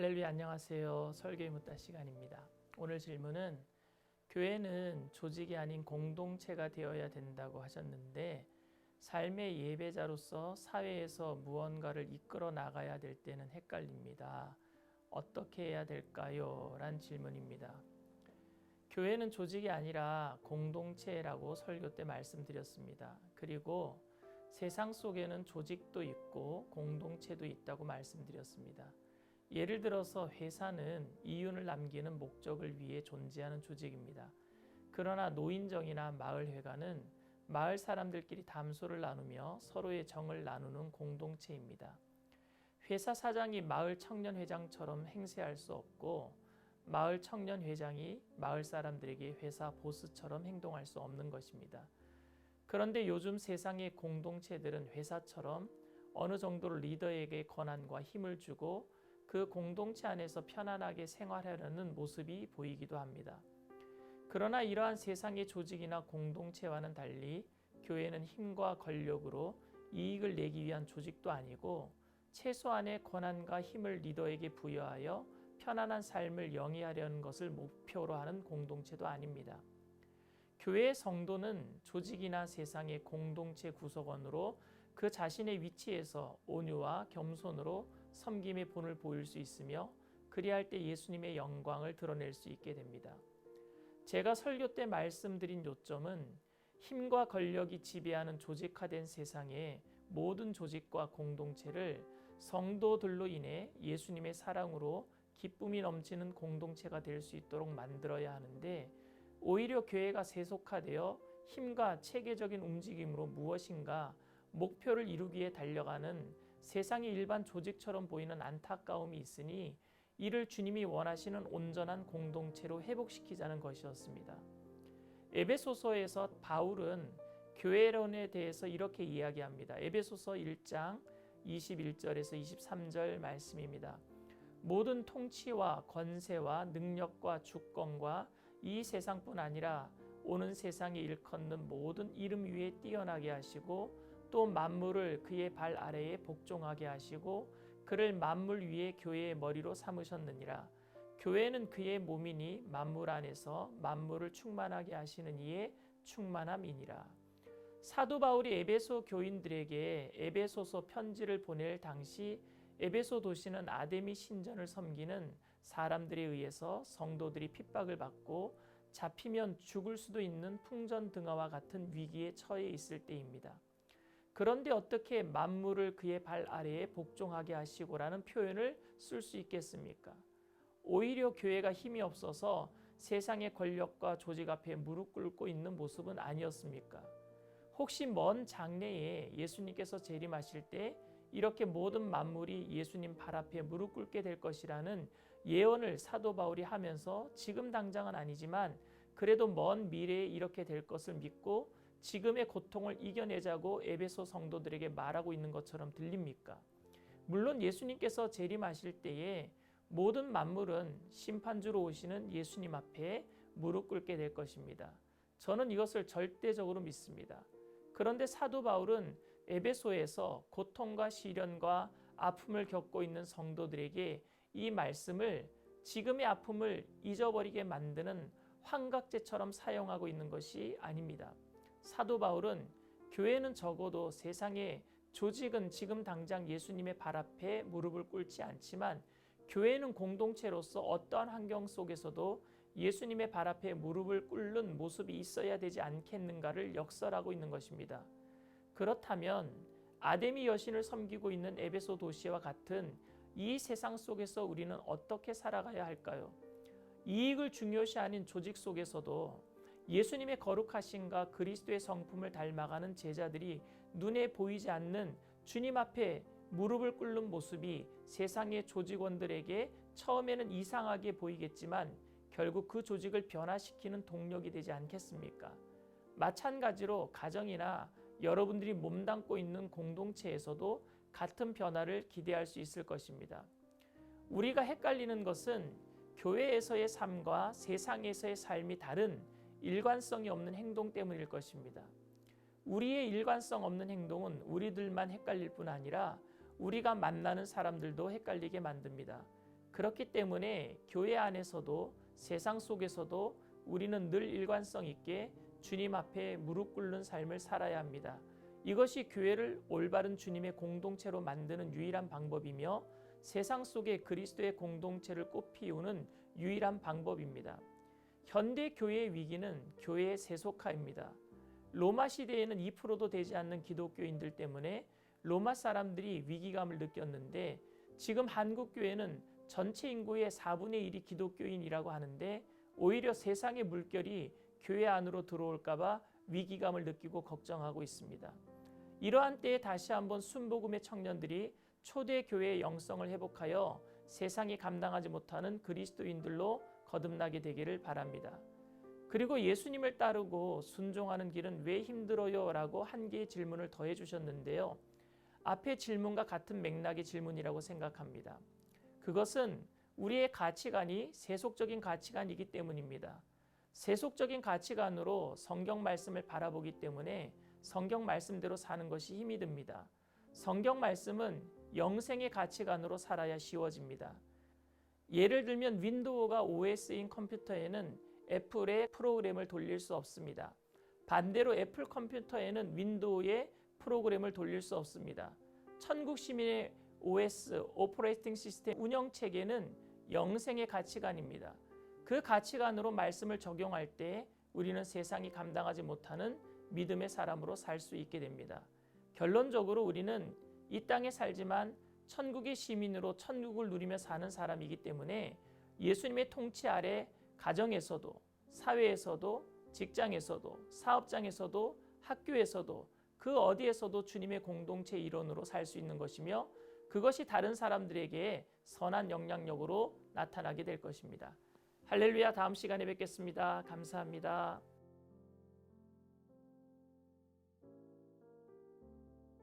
할렐루야 안녕하세요. 설교의 묻다 시간입니다. 오늘 질문은 교회는 조직이 아닌 공동체가 되어야 된다고 하셨는데 삶의 예배자로서 사회에서 무언가를 이끌어 나가야 될 때는 헷갈립니다. 어떻게 해야 될까요? 란 질문입니다. 교회는 조직이 아니라 공동체라고 설교 때 말씀드렸습니다. 그리고 세상 속에는 조직도 있고 공동체도 있다고 말씀드렸습니다. 예를 들어서 회사는 이윤을 남기는 목적을 위해 존재하는 조직입니다. 그러나 노인정이나 마을회관은 마을 사람들끼리 담소를 나누며 서로의 정을 나누는 공동체입니다. 회사 사장이 마을 청년회장처럼 행세할 수 없고 마을 청년회장이 마을 사람들에게 회사 보스처럼 행동할 수 없는 것입니다. 그런데 요즘 세상의 공동체들은 회사처럼 어느 정도 리더에게 권한과 힘을 주고 그 공동체 안에서 편안하게 생활하려는 모습이 보이기도 합니다. 그러나 이러한 세상의 조직이나 공동체와는 달리 교회는 힘과 권력으로 이익을 내기 위한 조직도 아니고 최소한의 권한과 힘을 리더에게 부여하여 편안한 삶을 영위하려는 것을 목표로 하는 공동체도 아닙니다. 교회의 성도는 조직이나 세상의 공동체 구성원으로 그 자신의 위치에서 온유와 겸손으로 섬김의 본을 보일 수 있으며 그리할 때 예수님의 영광을 드러낼 수 있게 됩니다. 제가 설교 때 말씀드린 요점은 힘과 권력이 지배하는 조직화된 세상의 모든 조직과 공동체를 성도들로 인해 예수님의 사랑으로 기쁨이 넘치는 공동체가 될 수 있도록 만들어야 하는데 오히려 교회가 세속화되어 힘과 체계적인 움직임으로 무엇인가 목표를 이루기에 달려가는 세상의 일반 조직처럼 보이는 안타까움이 있으니 이를 주님이 원하시는 온전한 공동체로 회복시키자는 것이었습니다. 에베소서에서 바울은 교회론에 대해서 이렇게 이야기합니다. 에베소서 1장 21절에서 23절 말씀입니다. 모든 통치와 권세와 능력과 주권과 이 세상뿐 아니라 오는 세상에 일컫는 모든 이름 위에 뛰어나게 하시고 또 만물을 그의 발 아래에 복종하게 하시고 그를 만물 위에 교회의 머리로 삼으셨느니라. 교회는 그의 몸이니 만물 안에서 만물을 충만하게 하시는 이의 충만함이니라. 사도 바울이 에베소 교인들에게 에베소서 편지를 보낼 당시 에베소 도시는 아데미 신전을 섬기는 사람들에 의해서 성도들이 핍박을 받고 잡히면 죽을 수도 있는 풍전등화와 같은 위기에 처해 있을 때입니다. 그런데 어떻게 만물을 그의 발 아래에 복종하게 하시고라는 표현을 쓸 수 있겠습니까? 오히려 교회가 힘이 없어서 세상의 권력과 조직 앞에 무릎 꿇고 있는 모습은 아니었습니까? 혹시 먼 장래에 예수님께서 재림하실 때 이렇게 모든 만물이 예수님 발 앞에 무릎 꿇게 될 것이라는 예언을 사도 바울이 하면서 지금 당장은 아니지만 그래도 먼 미래에 이렇게 될 것을 믿고 지금의 고통을 이겨내자고 에베소 성도들에게 말하고 있는 것처럼 들립니까? 물론 예수님께서 재림하실 때에 모든 만물은 심판주로 오시는 예수님 앞에 무릎 꿇게 될 것입니다. 저는 이것을 절대적으로 믿습니다. 그런데 사도 바울은 에베소에서 고통과 시련과 아픔을 겪고 있는 성도들에게 이 말씀을 지금의 아픔을 잊어버리게 만드는 환각제처럼 사용하고 있는 것이 아닙니다. 사도 바울은 교회는 적어도 세상에 조직은 지금 당장 예수님의 발 앞에 무릎을 꿇지 않지만 교회는 공동체로서 어떠한 환경 속에서도 예수님의 발 앞에 무릎을 꿇는 모습이 있어야 되지 않겠는가를 역설하고 있는 것입니다. 그렇다면 아데미 여신을 섬기고 있는 에베소 도시와 같은 이 세상 속에서 우리는 어떻게 살아가야 할까요? 이익을 중요시 하는 조직 속에서도 예수님의 거룩하신과 그리스도의 성품을 닮아가는 제자들이 눈에 보이지 않는 주님 앞에 무릎을 꿇는 모습이 세상의 조직원들에게 처음에는 이상하게 보이겠지만 결국 그 조직을 변화시키는 동력이 되지 않겠습니까? 마찬가지로 가정이나 여러분들이 몸담고 있는 공동체에서도 같은 변화를 기대할 수 있을 것입니다. 우리가 헷갈리는 것은 교회에서의 삶과 세상에서의 삶이 다른 일관성이 없는 행동 때문일 것입니다. 우리의 일관성 없는 행동은 우리들만 헷갈릴 뿐 아니라 우리가 만나는 사람들도 헷갈리게 만듭니다. 그렇기 때문에 교회 안에서도 세상 속에서도 우리는 늘 일관성 있게 주님 앞에 무릎 꿇는 삶을 살아야 합니다. 이것이 교회를 올바른 주님의 공동체로 만드는 유일한 방법이며 세상 속에 그리스도의 공동체를 꽃피우는 유일한 방법입니다. 현대 교회의 위기는 교회의 세속화입니다. 로마 시대에는 2%도 되지 않는 기독교인들 때문에 로마 사람들이 위기감을 느꼈는데 지금 한국 교회는 전체 인구의 4분의 1이 기독교인이라고 하는데 오히려 세상의 물결이 교회 안으로 들어올까봐 위기감을 느끼고 걱정하고 있습니다. 이러한 때에 다시 한번 순복음의 청년들이 초대 교회의 영성을 회복하여 세상이 감당하지 못하는 그리스도인들로 거듭나게 되기를 바랍니다. 그리고 예수님을 따르고 순종하는 길은 왜 힘들어요? 라고 한 개의 질문을 더해 주셨는데요. 앞의 질문과 같은 맥락의 질문이라고 생각합니다. 그것은 우리의 가치관이 세속적인 가치관이기 때문입니다. 세속적인 가치관으로 성경 말씀을 바라보기 때문에 성경 말씀대로 사는 것이 힘이 듭니다. 성경 말씀은 영생의 가치관으로 살아야 쉬워집니다. 예를 들면 윈도우가 OS인 컴퓨터에는 애플의 프로그램을 돌릴 수 없습니다. 반대로 애플 컴퓨터에는 윈도우의 프로그램을 돌릴 수 없습니다. 천국 시민의 OS 오퍼레이팅 시스템 운영 체계는 영생의 가치관입니다. 그 가치관으로 말씀을 적용할 때 우리는 세상이 감당하지 못하는 믿음의 사람으로 살 수 있게 됩니다. 결론적으로 우리는 이 땅에 살지만 천국의 시민으로 천국을 누리며 사는 사람이기 때문에 예수님의 통치 아래 가정에서도 사회에서도 직장에서도 사업장에서도 학교에서도 그 어디에서도 주님의 공동체 일원으로 살 수 있는 것이며 그것이 다른 사람들에게 선한 영향력으로 나타나게 될 것입니다. 할렐루야 다음 시간에 뵙겠습니다. 감사합니다.